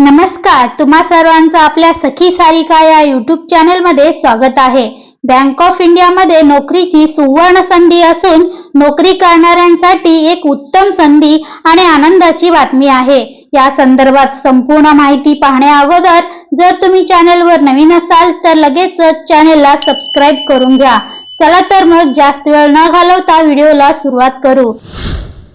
नमस्कार तुम्हा सर्वांचं आपल्या सखी सारिका या युट्यूब चॅनलमध्ये स्वागत आहे. बँक ऑफ इंडियामध्ये नोकरीची सुवर्ण संधी असून नोकरी करणाऱ्यांसाठी एक उत्तम संधी आणि आनंदाची बातमी आहे. या संदर्भात संपूर्ण माहिती पाहण्या अगोदर जर तुम्ही चॅनलवर नवीन असाल तर लगेचच चॅनलला सबस्क्राईब करून घ्या. चला तर मग जास्त वेळ न घालवता व्हिडिओला सुरुवात करू.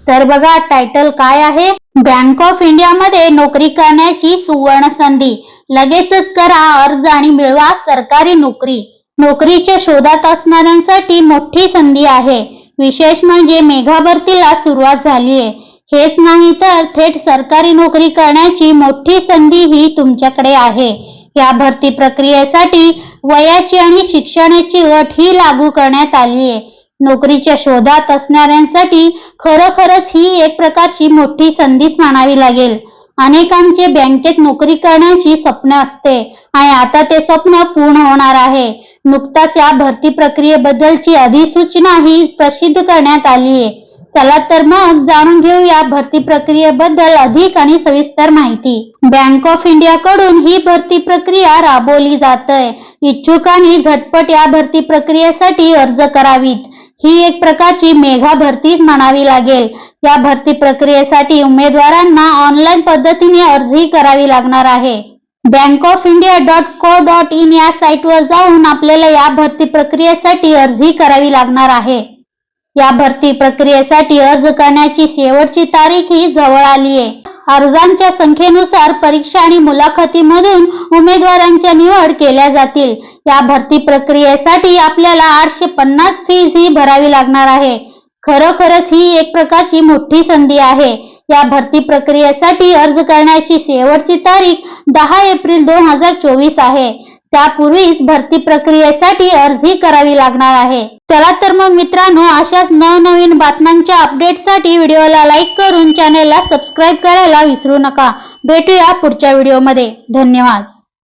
तर बघा टायटल काय आहे? बँक ऑफ इंडियामध्ये नोकरी करण्याची सुवर्ण संधी. लगेचच करा अर्ज आणि मिळवा सरकारी नोकरी. नोकरीच्या शोधात असणाऱ्यांसाठी मोठी संधी आहे. विशेष म्हणजे मेघा भरतीला सुरुवात झाली आहे हेच नाही तर थेट सरकारी नोकरी करण्याची मोठी संधी ही तुमच्याकडे आहे. या भरती प्रक्रियेसाठी वयाची आणि शिक्षणाची अट ही लागू करण्यात आली आहे नोकरीच्या शोधात असणाऱ्यांसाठी खरोखरच ही एक प्रकारची मोठी संधीच मानावी लागेल. अनेकांचे बँकेत नोकरी करण्याची स्वप्न असते आणि आता ते स्वप्न पूर्ण होणार आहे. नुकताच या भरती प्रक्रियेबद्दलची अधिसूचना ही प्रसिद्ध करण्यात आली आहे. चला तर मग जाणून घेऊया भरती प्रक्रियेबद्दल अधिक आणि सविस्तर माहिती. बँक ऑफ इंडिया कडून ही भरती प्रक्रिया राबवली जात आहे इच्छुकांनी झटपट या भरती प्रक्रियेसाठी अर्ज करावीत. ही एक प्रकारची मेघा भरतीच म्हणावी लागेल. या भरती प्रक्रियेसाठी उमेदवारांना ऑनलाईन पद्धतीने अर्जही करावी लागणार आहे. Bank of India dot co dot in या साईटवर जाऊन आपल्याला या भरती प्रक्रियेसाठी अर्जही करावी लागणार आहे. या भरती प्रक्रियेसाठी अर्ज करण्याची शेवटची तारीख ही जवळ आली आहे. अर्जांच्या संख्येनुसार परीक्षा आणि मुलाखतीमधून उमेदवारांच्या निवड केल्या जातील. या भरती प्रक्रियेसाठी आपल्याला आठशे पन्नास फीज ही भरावी लागणार आहे. खरोखरच ही एक प्रकारची मोठी संधी आहे. या भरती प्रक्रियेसाठी अर्ज करण्याची शेवटची तारीख दहा एप्रिल दोन हजार चोवीस आहे. त्यापूर्वीच भरती प्रक्रियेसाठी अर्जही करावी लागणार आहे. चला तर मग मित्रांनो अशाच नवनवीन बातम्यांच्या अपडेटसाठी व्हिडिओला लाईक करून चॅनेलला सबस्क्राईब करायला विसरू नका. भेटूया पुढच्या व्हिडिओमध्ये. धन्यवाद.